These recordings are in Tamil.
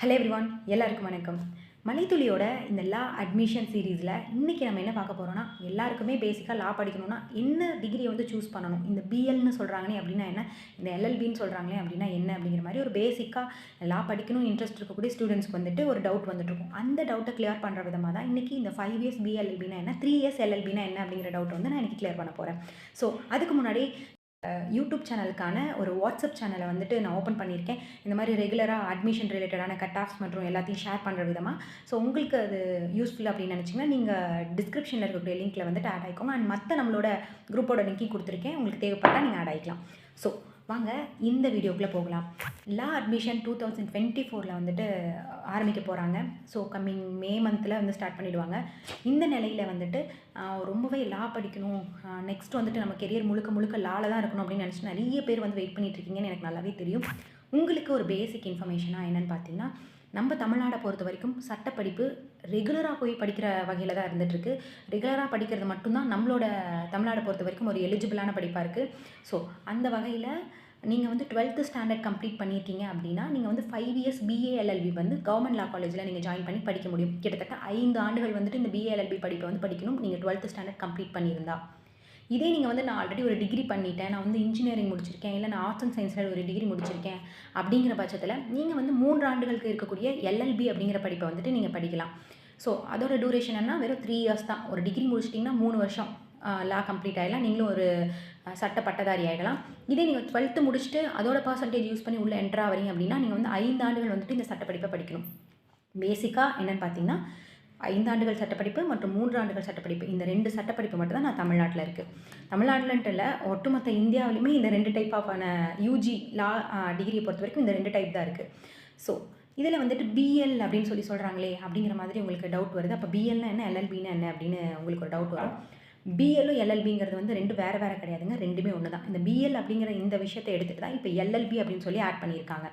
ஹலோ எவ்ரிவான் எல்லாருக்கும் வணக்கம். மலைத்துளியோட இந்த லா அட்மிஷன் சீரீஸில் இன்றைக்கி நம்ம என்ன பார்க்க போகிறோம்னா எல்லாருக்குமே பேசிக்காக லா படிக்கணும்னா என்ன டிகிரியை வந்து சூஸ் பண்ணணும்? இந்த பிஎல்னு சொல்கிறாங்களே அப்படின்னா என்ன? இந்த எல்எல்பின்னு சொல்கிறாங்களே அப்படின்னா என்ன? அப்படிங்கிற மாதிரி ஒரு பேசிக்காக லா படிக்கணும் இன்ட்ரெஸ்ட் இருக்கக்கூடிய ஸ்டூடெண்ட்ஸ்க்கு வந்துட்டு ஒரு டவுட் வந்துட்டுருக்கும். அந்த டவுட்டை கிளியர் பண்ணுற விதமாக தான் இன்றைக்கி இந்த ஃபைவ் இயர்ஸ் பிஎல்எல்பினா என்ன? த்ரீ இயர்ஸ் எல்எல்பினா என்ன? அப்படிங்கிற டவுட் வந்து நான் இன்றைக்கி கிளியர் பண்ண போகிறேன் ஸோ அதுக்கு முன்னாடி யூடியூப் சேனலுக்கான ஒரு வாட்ஸ்அப் சேனலை வந்துட்டு நான் ஓப்பன் பண்ணியிருக்கேன். இந்த மாதிரி ரெகுலராக அட்மிஷன் ரிலேட்டடான கட் ஆஃப்ஸ் மற்றும் எல்லாத்தையும் ஷேர் பண்ணுற விதமாக ஸோ உங்களுக்கு அது யூஸ்ஃபுல் அப்படின்னு நினச்சிங்கன்னா நீங்கள் டிஸ்கிரிப்ஷனில் இருக்கக்கூடிய லிங்க்கில் வந்துட்டு ஆட் ஆகிக்கோங்க அண்ட் மற்ற நம்மளோட குரூப்போட லிங்க்கையும் கொடுத்துருக்கேன். உங்களுக்கு தேவைப்பட்டால் நீங்கள் ஆட் ஆகிக்கலாம் ஸோ வாங்க இந்த வீடியோக்குள்ளே போகலாம். Law admission two thousand twenty ஃபோரில் வந்துட்டு ஆரம்பிக்க போகிறாங்க ஸோ கம்மிங் மே மந்தில் வந்து ஸ்டார்ட் பண்ணிவிடுவாங்க இந்த நிலையில் வந்துட்டு ரொம்பவே லா படிக்கணும். நெக்ஸ்ட் வந்துட்டு நம்ம கெரியர் முழுக்க முழுக்க லாவில் தான் இருக்கணும் அப்படின்னு நினச்சி நிறைய பேர் வந்து வெயிட் பண்ணிகிட்ருக்கீங்கன்னு எனக்கு நல்லாவே தெரியும். உங்களுக்கு ஒரு பேசிக் இன்ஃபர்மேஷனாக என்னென்னு பார்த்தீங்கன்னா நம்ம தமிழ்நாடை பொறுத்த வரைக்கும் சட்டப்படிப்பு ரெகுலராக போய் படிக்கிற வகையில் தான் இருந்துகிட்ருக்கு ரெகுலராக படிக்கிறது மட்டும்தான் நம்மளோட தமிழ்நாடை பொறுத்த வரைக்கும் ஒரு எலிஜிபிளான படிப்பாக இருக்குது ஸோ அந்த வகையில் நீங்கள் வந்து டுவெல்த்து ஸ்டாண்டர்ட் கம்ப்ளீட் பண்ணியிருக்கீங்க அப்படின்னா நீங்கள் வந்து ஃபைவ் இயர்ஸ் பிஏஎல்எல்பி வந்து கவர்மெண்ட் லா காலேஜில் நீங்கள் ஜாயின் பண்ணி படிக்க முடியும். கிட்டத்தட்ட ஐந்து ஆண்டுகள் வந்துட்டு இந்த பிஏஎல்எல்பி படிப்பை வந்து படிக்கணும். நீங்கள் டுவெல்த்து ஸ்டாண்டர்ட் கம்ப்ளீட் பண்ணியிருந்தா. இதே நீங்கள் வந்து நான் ஆல்ரெடி ஒரு டிகிரி பண்ணிட்டேன். நான் வந்து இன்ஜினியரிங் முடிச்சிருக்கேன். இல்லை நான் ஆர்ட்ஸ் அண்ட் சயின்ஸில் ஒரு டிகிரி முடிச்சிருக்கேன். அப்படிங்கிற பட்சத்தில் நீங்கள் வந்து மூன்று ஆண்டுகளுக்கு இருக்கக்கூடிய எல்எல்பி அப்படிங்கிற படிப்பை வந்துட்டு நீங்கள் படிக்கலாம். ஸோ அதோட டூரேஷன் என்ன? வெறும் த்ரீ இயர்ஸ் தான். ஒரு டிகிரி முடிச்சிட்டிங்கன்னா மூணு வருஷம். லா கம்ப்ளீட் ஆகிடலாம் நீங்களும் ஒரு சட்ட பட்டதாரி ஆகிடலாம் இதே நீங்கள் டுவெல்த்து முடிச்சுட்டு அதோட பர்சன்டேஜ் யூஸ் பண்ணி உள்ளே என்ட்ரா வரீங்க அப்படின்னா நீங்கள் வந்து ஐந்து ஆண்டுகள் வந்துட்டு இந்த சட்டப்படிப்பை படிக்கணும். பேசிக்காக என்னென்னு பார்த்தீங்கன்னா ஐந்தாண்டுகள் சட்டப்படிப்பு மற்றும் மூன்று ஆண்டுகள் சட்டப்படிப்பு. இந்த ரெண்டு சட்டப்படிப்பு மட்டும் தான் நான் தமிழ்நாட்டில் இருக்குது தமிழ்நாட்டில்ன்ட்டு இல்லை ஒட்டுமொத்த இந்தியாவிலுமே இந்த ரெண்டு டைப் ஆஃபான யூஜி லா டிகிரியை பொறுத்த வரைக்கும் இந்த ரெண்டு டைப் தான் இருக்குது ஸோ இதில் வந்துட்டு பிஎல் அப்படின்னு சொல்லி சொல்கிறாங்களே அப்படிங்கிற மாதிரி உங்களுக்கு டவுட் வருது. அப்போ பிஎல்னா என்ன? எல்எல்பின்னா என்ன? அப்படின்னு உங்களுக்கு ஒரு டவுட் வரும். பிஎல்லும் எல்எல்பிங்கிறது வந்து ரெண்டு வேறு வேறு கிடையாதுங்க. ரெண்டுமே ஒன்று தான் இந்த பிஎல் அப்படிங்கிற இந்த விஷயத்தை எடுத்துகிட்டு தான் இப்போ எல்எல்பி அப்படின்னு சொல்லி ஆட் பண்ணியிருக்காங்க.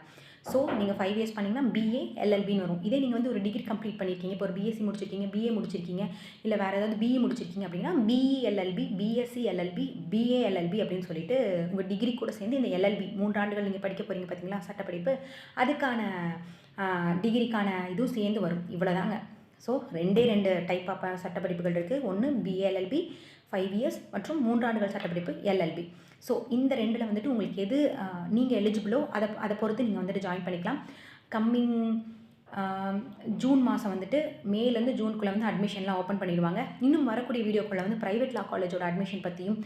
ஸோ நீங்கள் ஃபைவ் இயர்ஸ் பண்ணிங்கன்னா பிஏ எல்எல்பின்னு வரும். இதே நீங்கள் வந்து ஒரு டிகிரி கம்ப்ளீட் பண்ணியிருக்கீங்க இப்போ ஒரு பிஎஸ்சி முடிச்சிருக்கீங்க பிஏ முடிச்சிருக்கீங்க. இல்லை வேறு ஏதாவது பிஇ முடிச்சிருக்கீங்க அப்படின்னா BE LLB BSc LLB BA LLB அப்படின்னு சொல்லிட்டு உங்கள் டிகிரி கூட சேர்ந்து இந்த எல்எல்பி மூன்றாண்டுகள் நீங்கள் படிக்க போகிறீங்க பார்த்தீங்களா சட்டப்படிப்பு. அதுக்கான டிகிரிக்கான இதுவும் சேர்ந்து வரும். இவ்வளோதாங்க ஸோ ரெண்டே ரெண்டு டைப் ஆஃப் சட்டப்படிப்புகள் இருக்குது ஒன்று பிஎல்எல்பி ஃபைவ் இயர்ஸ் மற்றும் மூன்றாண்டுகள் சட்டப்படிப்பு எல்எல்பி ஸோ இந்த ரெண்டில் வந்துட்டு உங்களுக்கு எது நீங்கள் எலிஜிபிளோ அதை அதை பொறுத்து நீங்கள் வந்துட்டு ஜாயின் பண்ணிக்கலாம். கம்மிங் ஜூன் மாதம் வந்துட்டு மேலேருந்து ஜூனுக்குள்ளே வந்து அட்மிஷன்லாம் ஓப்பன் பண்ணிடுவாங்க. இன்னும் வரக்கூடிய வீடியோக்குள்ளே வந்து ப்ரைவேட் லா காலேஜோட அட்மிஷன் பற்றியும்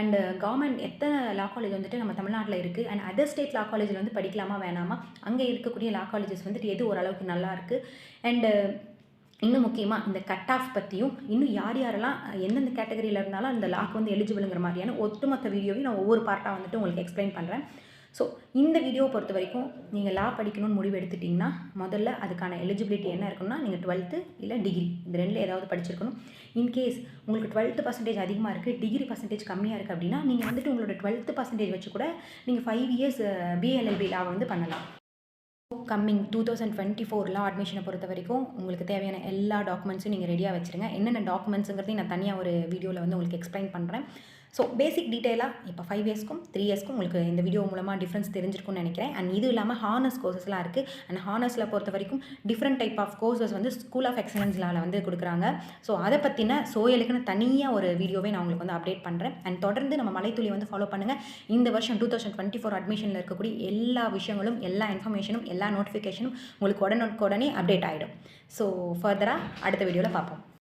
அண்ட் கவர்மெண்ட் எத்தனை லா காலேஜ் வந்துட்டு நம்ம தமிழ்நாட்டில் இருக்குது அண்ட் அதர் ஸ்டேட் லா காலேஜில் வந்து படிக்கலாமா வேணாமா அங்கே இருக்கக்கூடிய லா காலேஜஸ் வந்துட்டு எது ஓரளவுக்கு நல்லா இருக்குது அண்டு இன்னும் முக்கியமாக இந்த கட் ஆஃப் பற்றியும் இன்னும் யார் யாரெல்லாம் எந்தெந்த கேட்டகரியில் இருந்தாலும் அந்த லாக் வந்து எலிஜிபிளுங்கிற மாதிரியான ஒட்டுமொத்த வீடியோவையும் நான் ஒவ்வொரு பார்ட்டாக வந்துட்டு உங்களுக்கு எக்ஸ்பிளைன் பண்ணுறேன் ஸோ இந்த வீடியோவை பொறுத்த வரைக்கும் நீங்கள் லா படிக்கணும்னு முடிவு எடுத்துட்டிங்கன்னா முதல்ல அதுக்கான எலிஜிபிலிட்டி என்ன இருக்குன்னா நீங்கள் டுவெல்த்து இல்லை டிகிரி இந்த ரெண்டில் ஏதாவது படிச்சிருக்கணும். இன்கேஸ் உங்களுக்கு டுவெல்த்து பர்சன்டேஜ் அதிகமாக இருக்குது டிகிரி பர்சன்டேஜ் கம்மியாக இருக்குது அப்படின்னா நீங்கள் வந்துட்டு உங்களோட டுவெல்த்து பர்சன்டேஜ் வச்சு கூட நீங்கள் ஃபைவ் இயர்ஸ் பிஎல்எல்பி லாவை வந்து பண்ணலாம். கம்மிங் டூ தௌசண்ட் டுவெண்ட்டி ஃபோரில் அட்மிஷனை பொறுத்த வரைக்கும் உங்களுக்கு தேவையான எல்லா டாக்குமெண்ட்ஸும் நீங்கள் ரெடியாக வச்சுருங்க. என்னென்ன டாக்குமெண்ட்ஸுங்கிறதையும் நான் தனியாக ஒரு வீடியோவில் வந்து உங்களுக்கு எக்ஸ்பிளைன் பண்ணுறேன் ஸோ பேசிக் டீட்டெயிலாக இப்போ ஃபைவ் இயர்ஸ்க்கும் த்ரீ இயர்ஸ்க்கும் உங்களுக்கு இந்த வீடியோ மூலமாக டிஃப்ரென்ஸ் தெரிஞ்சிருக்கும்னு நினைக்கிறேன். அண்ட் இது இல்லாமல் ஹானர்ஸ் கோர்சஸ்லாம் இருக்குது அண்ட் ஹானர்ஸில் பொறுத்த வரைக்கும் டிஃப்ரெண்ட் டைப் ஆஃப் கோர்சஸ் வந்து ஸ்கூல் ஆஃப் எக்ஸலன்ஸ்லால் வந்து கொடுக்குறாங்க. ஸோ அதை பற்றின சோயலுக்குன்னு தனியாக ஒரு வீடியோவே நான் உங்களுக்கு வந்து அப்டேட் பண்ணுறேன் அண்ட் தொடர்ந்து நம்ம மலைத்துளி வந்து ஃபாலோ பண்ணுங்கள் இந்த வருஷம் டூ தௌசண்ட் டுவெண்ட்டி ஃபோர் அட்மிஷனில் இருக்கக்கூடிய எல்லா விஷயங்களும் எல்லா இன்ஃபர்மேஷனும் எல்லா நோட்டிஃபிகேஷனும் உங்களுக்கு உடனுக்குடனே அப்டேட் ஆகிடும் ஸோ ஃபர்தராக அடுத்த வீடியோவில் பார்ப்போம்.